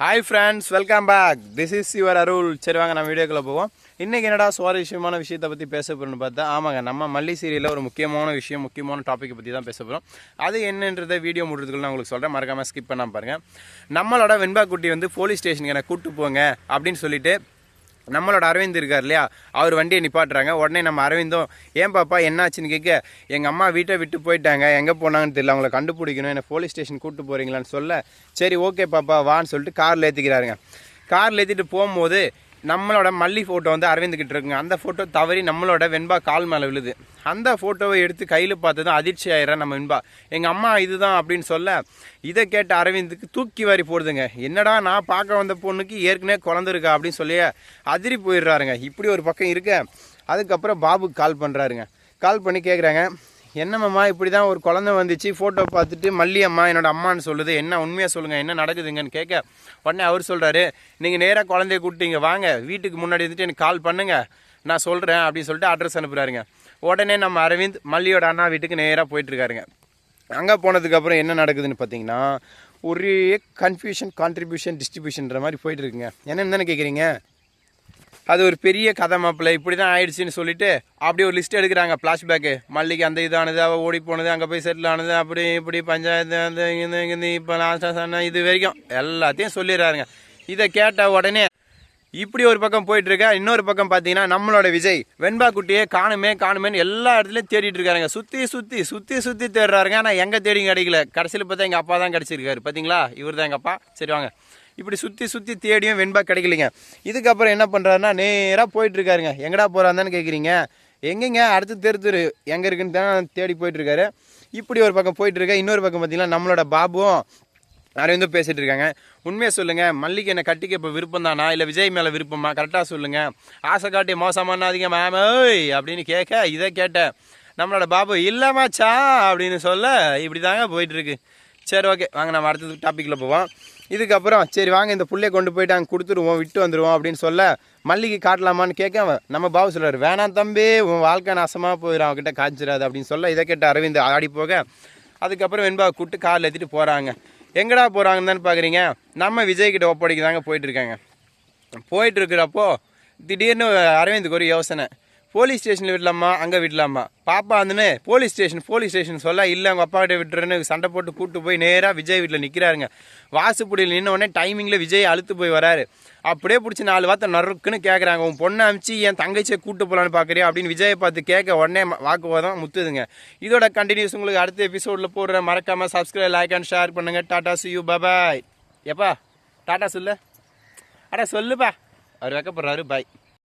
Hi friends welcome back this is your Arul சரி வாங்க நம்ம வீடியோக்குள்ளே போவோம். இன்றைக்கி என்னடா சுவாரஸ்யமான விஷயத்தை பற்றி பேச போகிறோம்னு பார்த்தா ஆமாங்க நம்ம மல்லி சீரியலில் ஒரு முக்கியமான விஷயம் முக்கியமான டாப்பிக்கை பற்றி தான் பேச போகிறோம் அது என்னன்றதை வீடியோ முடிறதுக்குள்ள நான் உங்களுக்கு சொல்கிறேன் மறக்காமல் ஸ்கிப் பண்ணாமல் பாருங்கள் நம்மளோட வெண்பா குட்டி வந்து போலீஸ் ஸ்டேஷனுக்கு எனக்கு கூப்பிட்டு போங்க அப்படின்னு சொல்லிட்டு நம்மளோட அரவிந்த் இருக்கார் இல்லையா? அவர் வண்டியை நிப்பாட்டுறாங்க. உடனே நம்ம அரவிந்தும் ஏன் பாப்பா என்னாச்சுன்னு கேட்க எங்கள் அம்மா வீட்டை விட்டு போயிட்டாங்க. எங்கே போனாங்கன்னு தெரியல. அவங்கள கண்டுபிடிக்கணும். என்ன போலீஸ் ஸ்டேஷன் கூட்டு போகிறீங்களான்னு சொல்ல சரி ஓகே பாப்பா வான்னு சொல்லிட்டு காரில் ஏற்றிக்கிறாருங்க காரில் ஏற்றிட்டு போகும்போது நம்மளோட மல்லி ஃபோட்டோ வந்து அரவிந்த் கிட்ட இருக்குங்க. அந்த ஃபோட்டோ தவறி நம்மளோட வெண்பா கால் மேலே விழுது. அந்த ஃபோட்டோவை எடுத்து கையில் பார்த்ததும் அதிர்ச்சி ஆயிடுறா நம்ம வெண்பா. எங்கள் அம்மா இதுதான் அப்படின்னு சொல்ல இதை கேட்ட அரவிந்துக்கு தூக்கி வாரி போடுதுங்க. என்னடா நான் பார்க்க வந்த பொண்ணுக்கு ஏற்கனவே குழந்திருக்கா அப்படின்னு சொல்லி அதிரி போயிடுறாருங்க. இப்படி ஒரு பக்கம் இருக்க. அதுக்கப்புறம் பாபுக்கு கால் பண்ணுறாருங்க கால் பண்ணி கேட்குறாங்க என்னம்மா இப்படி தான் ஒரு குழந்தை வந்துச்சு ஃபோட்டோ பார்த்துட்டு மல்லி அம்மா என்னோட அம்மான்னு சொல்லுது. என்ன உண்மையாக சொல்லுங்கள் என்ன நடக்குதுங்கன்னு கேட்க உடனே அவர் சொல்கிறாரு நீங்கள் நேராக குழந்தைய கூப்பிட்டீங்க வாங்க. வீட்டுக்கு முன்னாடி இருந்துட்டு எனக்கு கால் பண்ணுங்கள் நான் சொல்கிறேன் அப்படின்னு சொல்லிட்டு அட்ரஸ் அனுப்புகிறாருங்க உடனே நம்ம அரவிந்த் மல்லியோட அண்ணா வீட்டுக்கு நேராக போயிட்டுருக்காருங்க. அங்கே போனதுக்கப்புறம் என்ன நடக்குதுன்னு பார்த்தீங்கன்னா ஒரே கன்ஃபியூஷன் கான்ட்ரிபியூஷன் டிஸ்ட்ரிபியூஷன்ற மாதிரி போயிட்டுருக்குங்க. என்ன என்னென்ன கேட்குறீங்க அது ஒரு பெரிய கதை மாப்பிள்ள. இப்படி தான் ஆயிடுச்சுன்னு சொல்லிட்டு அப்படியே ஒரு லிஸ்ட் எடுக்கிறாங்க. ஃப்ளாஷ்பேக்கு மல்லிகை அந்த இதானது அவள் ஓடி போனது அங்கே போய் செட்டில் ஆனது அப்படி இப்படி பஞ்சாயத்து அந்த இங்கே இங்கே இப்போ லாஸ்ட்டாக சொன்ன இது வரைக்கும் எல்லாத்தையும் சொல்லிடுறாருங்க. இதை கேட்ட உடனே இப்படி ஒரு பக்கம் போயிட்டு இன்னொரு பக்கம் பார்த்தீங்கன்னா நம்மளோட விஜய் வெண்பா குட்டியே காணுமே காணுமேன்னு எல்லா இடத்துலையும் தேடிட்டு இருக்காருங்க. சுற்றி சுற்றி சுற்றி சுற்றி தேடுறாருங்க. ஆனால் எங்கே தேடி கிடைக்கல. கடைசியில் பார்த்தா எங்கள் அப்பா தான் கிடச்சிருக்காரு. பார்த்தீங்களா? இவர் தான் எங்கள் அப்பா. சரி வாங்க. இப்படி சுற்றி சுற்றி தேடியும் வெண்பா கிடைக்கலைங்க. இதுக்கப்புறம் என்ன பண்ணுறாருன்னா நேராக போயிட்டுருக்காருங்க. எங்கடா போகிறாந்தான்னு கேட்குறீங்க எங்கெங்க? அடுத்து தெரு தெரு. எங்கே இருக்குன்னு தான் தேடி போயிட்டுருக்காரு. இப்படி ஒரு பக்கம் போயிட்டுருக்கா இன்னொரு பக்கம் பார்த்தீங்கன்னா நம்மளோட பாபுவும் அரவிந்தும் பேசிகிட்டு இருக்காங்க உண்மையை சொல்லுங்கள் மல்லிகை என்னை கட்டிக்க இப்போ விருப்பம் தானா இல்லை விஜய் மேலே விருப்பமா? கரெக்டாக சொல்லுங்கள் ஆசை காட்டி மோசம் பண்ணாதீங்க மேம் ஓய் அப்படின்னு கேட்க இதை கேட்டேன் நம்மளோட பாபு இல்லைமாச்சா அப்படின்னு சொல்ல இப்படி தாங்க போயிட்டுருக்கு. சரி ஓகே வாங்க நம்ம அடுத்தது டாப்பிக்கில் போவோம். இதுக்கப்புறம் சரி வாங்க இந்த புள்ளைய கொண்டு போயிட்டு அங்கே கொடுத்துருவோம் விட்டு வந்துடுவோம் அப்படின்னு சொல்ல மல்லிகை காட்டலாமான்னு கேட்க நம்ம பாபு சொல்கிறார் வேணாம் தம்பி உன் வாழ்க்கை நாசமாக போயிடும் அவகிட்ட காய்ச்சிடாது அப்படின்னு சொல்ல இதை கேட்ட அரவிந்த் ஆடி போக. அதுக்கப்புறம் வெண்பாவை கூப்பிட்டு காரில் ஏற்றிட்டு போகிறாங்க எங்கடா போகிறாங்கன்னு தானே பார்க்குறீங்க நம்ம விஜய் ஒப்படைக்கு தாங்க போயிட்டுருக்காங்க போயிட்டுருக்கிறப்போ திடீர்னு அரவிந்துக்கு ஒரு யோசனை. போலீஸ் ஸ்டேஷனில் விடலாமா? அங்கே விடலாமா? பாப்பா வந்துன்னு போலீஸ் ஸ்டேஷன் போலீஸ் ஸ்டேஷன் சொல்ல இல்லை அவங்க அப்பா கிட்ட விட்டுறேன்னு சண்டை போட்டு கூப்பிட்டு போய் நேராக விஜய் வீட்டில் நிற்கிறாருங்க வாசுப்புடியில் நின்ன உடனே டைமிங்கில் விஜய் அழுத்து போய் வராரு. அப்படியே பிடிச்சி நாலு வார்த்தை நறுக்குன்னு கேட்குறாங்க உன் பொண்ணை அமிச்சு என் தங்கச்சியை கூட்டு போகலான்னு பார்க்குறியா அப்படின்னு விஜயை பார்த்து கேட்க உடனே ம- வாக்குவாதம் முத்துதுங்க. இதோட கண்டினியூஸ் உங்களுக்கு அடுத்த எபிசோடில் போடுற மறக்காமல் சப்ஸ்கிரைப் லைக் அண்ட் ஷேர் பண்ணுங்கள் டாடா சி யூ பாய் எப்பா டாடா சொல்லு. அடா சொல்லுப்பா. அவர் வைக்கப்படுறாரு பாய்